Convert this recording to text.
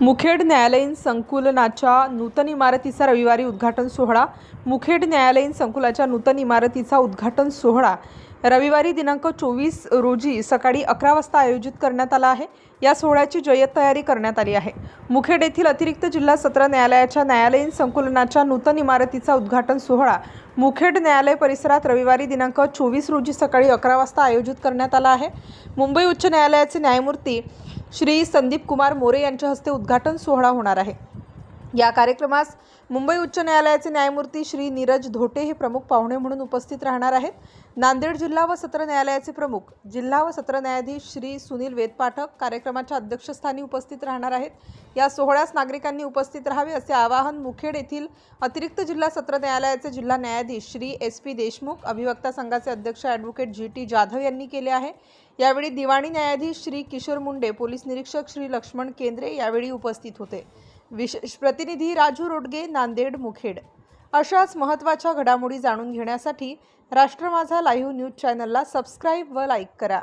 मुखेड न्यायालयीन संकुलनाच्या नूतन इमारतीचा रविवारी उद्घाटन सोहळा. मुखेड न्यायालयीन संकुलाच्या नूतन इमारतीचा उद्घाटन सोहळा. रविवारी दिनांक चोवीस रोजी सकाळी अकरा वाजता आयोजित करण्यात आला आहे. या सोहळ्याची जय्यत तयारी करण्यात आली आहे. मुखेड येथील अतिरिक्त जिल्हा सत्र न्यायालयाच्या न्यायालयीन संकुलनाच्या नूतन इमारतीचा उद्घाटन सोहळा. मुखेड न्यायालय परिसरात रविवारी दिनांक चोवीस रोजी सकाळी अकरा वाजता आयोजित करण्यात आला आहे. मुंबई उच्च न्यायालयाचे न्यायमूर्ती श्री संदीप कुमार मोरे यांच्या हस्ते उद्घाटन सोहळा होणार आहे. या कार्यक्रमास मुंबई उच्च न्यायालयाचे न्यायमूर्ती श्री नीरज धोटे हे प्रमुख पाहुणे म्हणून उपस्थित राहणार आहेत. नांदेड जिल्हा व सत्र न्यायालयाचे प्रमुख जिल्हा व सत्र न्यायाधीश श्री सुनील वेदपाठक कार्यक्रमाच्या अध्यक्षस्थानी उपस्थित राहणार आहेत. या सोहळ्यास नागरिकांनी उपस्थित राहावे असे आवाहन मुखेड येथील अतिरिक्त जिल्हा सत्र न्यायालयाचे जिल्हा न्यायाधीश श्री एस पी देशमुख अभिवक्ता संघाचे अध्यक्ष ॲडव्होकेट जी टी जाधव यांनी केले आहे. यावेळी दिवाणी न्यायाधीश श्री किशोर मुंडे पोलीस निरीक्षक श्री लक्ष्मण केंद्रे यावेळी उपस्थित होते. विशेष प्रतिनिधी राजू रोडगे नांदेड मुखेड. अशाच महत्त्वाच्या घडामोडी जाणून घेण्यासाठी राष्ट्र माझा लाईव्ह न्यूज चॅनलला सबस्क्राईब व लाईक करा.